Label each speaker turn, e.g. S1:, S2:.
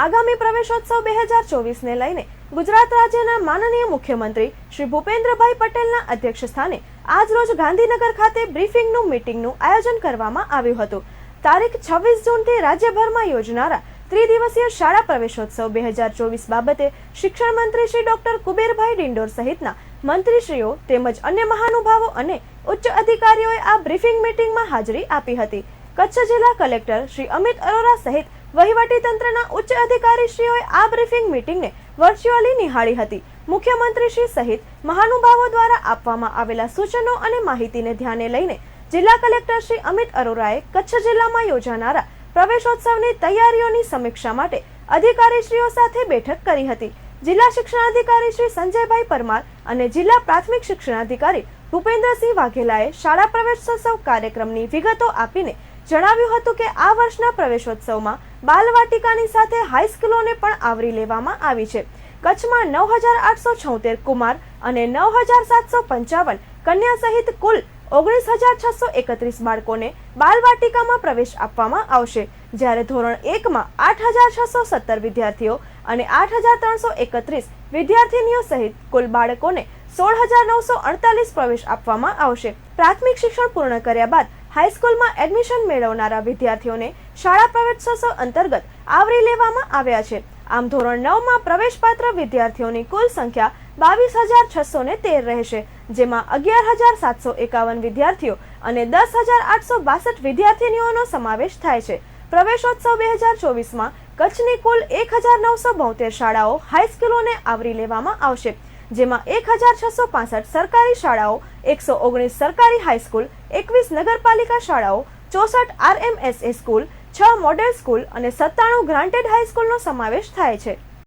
S1: આગામી પ્રવેશોત્સવ બે હજાર ચોવીસને લઈને ગુજરાત રાજ્યના માનનીય મુખ્યમંત્રી શ્રી ભૂપેન્દ્રભાઈ પટેલના અધ્યક્ષ સ્થાને આજરોજ ગાંધીનગર ખાતે બ્રીફિંગનું મીટિંગનું આયોજન કરવામાં આવ્યું હતું. તારીખ છવ્વીસ જૂનથી રાજ્યભરમાં યોજનારા ત્રિદિવસીય શાળા પ્રવેશોત્સવ બે હજાર ચોવીસ બાબતે શિક્ષણ મંત્રી શ્રી ડોક્ટર કુબેરભાઈ ડિંડોર સહિતના મંત્રીશ્રીઓ તેમજ અન્ય મહાનુભાવો અને ઉચ્ચ અધિકારીઓએ આ બ્રીફિંગ મીટિંગમાં હાજરી આપી હતી. કચ્છ જિલ્લા કલેક્ટર શ્રી અમિત અરોરા સહિત વહીવટી તંત્રના ઉચ્ચ અધિકારીશ્રીઓએ આ બ્રીફિંગ મીટિંગને વર્ચ્યુઅલી નિહાળી હતી. મુખ્યમંત્રીશ્રી સહિત મહાનુભાવો દ્વારા આપવામાં આવેલા સૂચનો અને માહિતીને ધ્યાને લઈને જિલ્લા કલેક્ટર શ્રી અમિત અરોરાએ કચ્છ જિલ્લામાં યોજાનારા પ્રવેશોત્સવની તૈયારીઓની સમીક્ષા માટે અધિકારીશ્રીઓ સાથે બેઠક કરી હતી. જિલ્લા શિક્ષણાધિકારી શ્રી સંજયભાઈ પરમાર અને જિલ્લા પ્રાથમિક શિક્ષણાધિકારી ભૂપેન્દ્રસિંહ વાઘેલાએ શાળા પ્રવેશોત્સવ કાર્યક્રમની વિગતો આપીને જણાવ્યું હતું કે આ વર્ષના પ્રવેશોત્સવમાં બાલવાટિકાની સાથે હાઈસ્કૂલોને પણ આવરી લેવામાં આવી છે. કચ્છમાં નવ હજાર આઠસો છોતેર કુમાર અને નવ હજાર સાતસો પંચાવન કન્યા સહિત કુલ ઓગણીસ હજાર છસો એકત્રીસ બાળકોને બાલવાટિકામાં પ્રવેશ આપવામાં આવશે. જ્યારે ધોરણ એકમાં આઠ હજાર છસો સત્તર વિદ્યાર્થીઓ અને આઠ હજાર ત્રણસો એકત્રીસ વિદ્યાર્થીનીઓ સહિત કુલ બાળકોને સોળ હજાર નવસો અડતાલીસ પ્રવેશ આપવામાં આવશે. પ્રાથમિક શિક્ષણ પૂર્ણ કર્યા બાદ હાઈસ્કૂલમાં એડમિશન મેળવનારા વિદ્યાર્થીઓને શાળા પ્રવેશોત્સવ અંતર્ગત આવરી લેવામાં આવ્યા છે. આમ ધોરણ નવમાં પ્રવેશપાત્ર વિદ્યાર્થીઓની કુલ સંખ્યા બાવીસ હજાર છસો ને તેર રહેશે, જેમાં અગિયાર હજાર સાતસો એકાવન વિદ્યાર્થીઓ અને દસ હજાર આઠસો બાસઠ વિદ્યાર્થીનીઓનો સમાવેશ થાય છે. પ્રવેશોત્સવ બે હજાર ચોવીસમાં કચ્છની કુલ એક હજાર નવસો બોતેર શાળાઓ હાઈસ્કૂલોને આવરી લેવામાં આવશે. જેમાં એક હજાર છસો પાસઠ સરકારી શાળાઓ, એકસો ઓગણીસ સરકારી હાઈસ્કૂલ, એકવીસ નગરપાલિકા શાળાઓ, ચોસઠ આરએમએસએ સ્કૂલ, છ મોડેલ સ્કૂલ અને સત્તાણું ગ્રાન્ટેડ હાઈસ્કૂલનો સમાવેશ થાય છે.